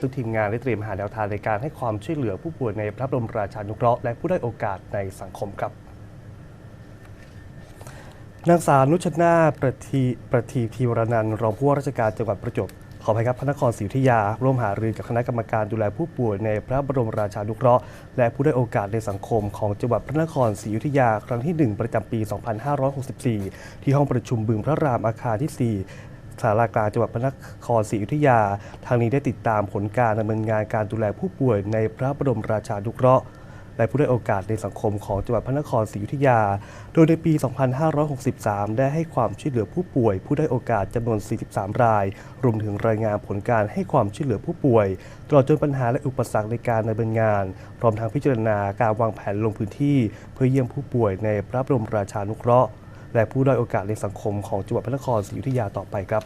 ทุกทีมงานได้เตรียมหาแนวทางในการให้ความช่วยเหลือผู้ป่วยในพระบรมราชานุเคราะห์และผู้ได้โอกาสในสังคมครับนางสาวนุชนาประทีประทีทีวรนันท์รองผู้ว่าราชการจังหวัดประจวบขออภัยครับพระนครศรีอยุธยา ร่วมหารือกับคณะกรรมการดูแลผู้ป่วยในพระบรมราชานุเคราะห์ และผู้ได้โอกาสในสังคมของจังหวัดพระนครศรีอยุธยา ครั้งที่ 1 ประจำปี 2564 ที่ห้องประชุมบึงพระรามอาคารที่ 4 สารากลางจังหวัดพระนครศรีอยุธยา ทางนี้ได้ติดตามผลการดำเนินงานการดูแลผู้ป่วยในพระบรมราชานุเคราะห์และผู้ได้โอกาสในสังคมของจังหวัดพระนครศรีอยุธยา โดยในปี 2563 ได้ให้ความช่วยเหลือผู้ป่วย ผู้ได้โอกาสจำนวน 43 ราย รวมถึงรายงานผลการให้ความช่วยเหลือผู้ป่วย ตลอดจนปัญหาและอุปสรรคในการดำเนินงาน พร้อมทั้งพิจารณาการวางแผนลงพื้นที่ เพื่อเยี่ยมผู้ป่วยในพระบรมราชานุเคราะห์ และผู้ด้อยโอกาสในสังคมของจังหวัดพระนครศรีอยุธยาต่อไปครับ